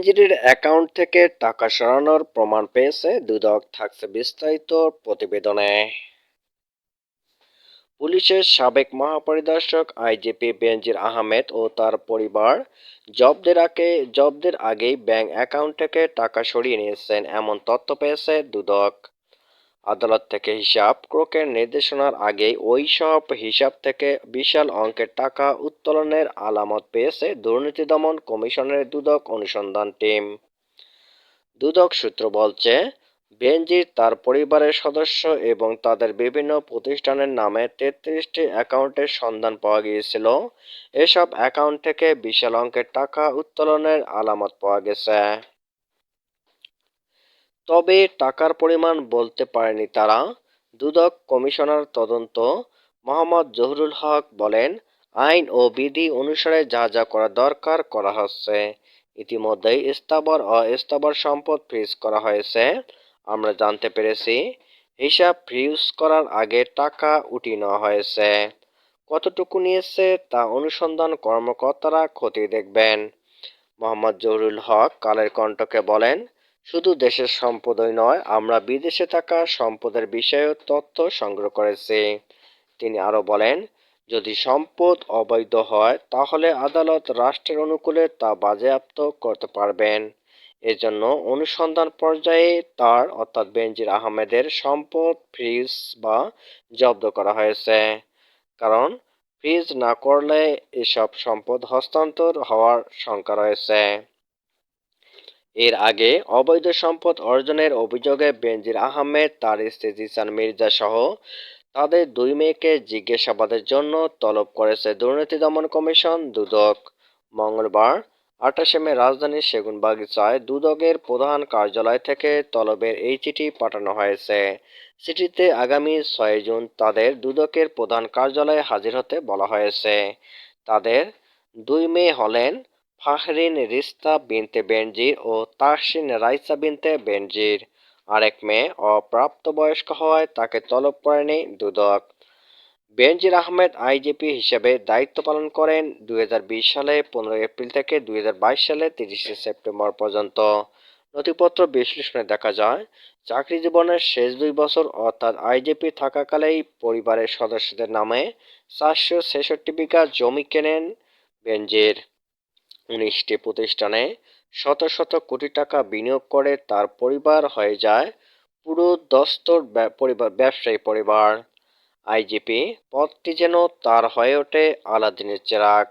বেনজিরের account থেকে টাকা সরানোর প্রমাণ পেয়েছে। দুদক থাকছে বিস্তারিত প্রতিবেদনে। পুলিশের সাবেক মহাপরিদর্শক আইজিপি বেনজির আহমেদ ও তার পরিবার জব্দের আগে, জব্দের আগেই ব্যাংক অ্যাকাউন্ট থেকে টাকা সরিয়ে নিয়েছেন এমন তথ্য পেয়েছে দুদক। আদালত থেকে হিসাব ক্রোকের নির্দেশনার আগেই ওই সব হিসাব থেকে বিশাল অঙ্কের টাকা উত্তোলনের আলামত পেয়েছে দুর্নীতি দমন কমিশনের দুদক অনুসন্ধান টিম। দুদক সূত্র বলছে বেনজির তার পরিবারের সদস্য এবং তাদের বিভিন্ন প্রতিষ্ঠানের নামে তেত্রিশটি অ্যাকাউন্টের সন্ধান পাওয়া গিয়েছিল। এসব অ্যাকাউন্ট থেকে বিশাল অঙ্কের টাকা উত্তোলনের আলামত পাওয়া গেছে। তবে টাকার পরিমাণ বলতে পারেনি তারা। দুদক কমিশনার তদন্ত, মোহাম্মদ জহুরুল হক বলেন, আইন ও বিধি অনুসারে যা যা করা দরকার করা হচ্ছে। ইতিমধ্যেই স্থাবর ও স্থাবর সম্পদ ফ্রিজ করা হয়েছে। আমরা জানতে পেরেছি, হিসাব ফ্রিজ করার আগে টাকা উঠিয়ে নেওয়া হয়েছে। কতটুকু নিয়েছে তা অনুসন্ধান কর্মকর্তারা খতিয়ে দেখবেন। মোহাম্মদ জহুরুল হক কালের কণ্ঠকে বলেন শুধু দেশের সম্পদই নয়, আমরা বিদেশে থাকা সম্পদের বিষয়েও তথ্য সংগ্রহ করেছি। তিনি আরও বলেন, যদি সম্পদ অবৈধ হয়, তাহলে আদালত রাষ্ট্রের অনুকূলে তা বাজেয়াপ্ত করতে পারবেন। এজন্য অনুসন্ধান পর্যায়ে তার, অর্থাৎ বেনজির আহমেদের, সম্পদ ফ্রিজ বা জব্দ করা হয়েছে। কারণ, ফ্রিজ না করলে এসব সম্পদ হস্তান্তর হওয়ার শঙ্কা রয়েছে। এর আগে অবৈধ সম্পদ অর্জনের অভিযোগে বেনজির আহমেদ তার স্ত্রী জিসান মির্জা সহ তাদের দুই মেয়েকে জিজ্ঞাসাবাদের জন্য তলব করেছে দুর্নীতি দমন কমিশন দুদক। মঙ্গলবার আটাশে মে, রাজধানীর সেগুনবাগিচায় দুদকের প্রধান কার্যালয় থেকে তলবের এই চিঠি পাঠানো হয়েছে। চিঠিতে আগামী ছয় জুন তাদের দুদকের প্রধান কার্যালয়ে হাজির হতে বলা হয়েছে। তাদের দুই মেয়ে হলেন ফাহরিন রিস্তা বিনতে বেনজির ও তাহসিন রাইসা বিনতে বেনজির আরেক মেয়ে অপ্রাপ্তবয়স্ক হওয়ায় তাকে তলব করেনি দুদক। বেনজির আহমেদ আইজিপি হিসেবে দায়িত্ব পালন করেন দুই হাজার বিশ সালে পনেরো এপ্রিল থেকে দুই হাজার বাইশ সালে, তিরিশে সেপ্টেম্বর পর্যন্ত। নথিপত্র বিশ্লেষণে দেখা যায়, চাকরি জীবনের শেষ দুই বছর অর্থাৎ আইজিপি থাকাকালেই পরিবারের সদস্যদের নামে চারশো ছেষট্টি বিঘা জমি কেনেন বেনজির উনিশটি প্রতিষ্ঠানে শত শত কোটি টাকা বিনিয়োগ করে তার পরিবার হয়ে যায় পুরো দস্তর পরিবার, ব্যবসায়ী পরিবার। আইজিপি পদটি যেন তার হয়ে ওঠে আলাদিনের চেরাগ।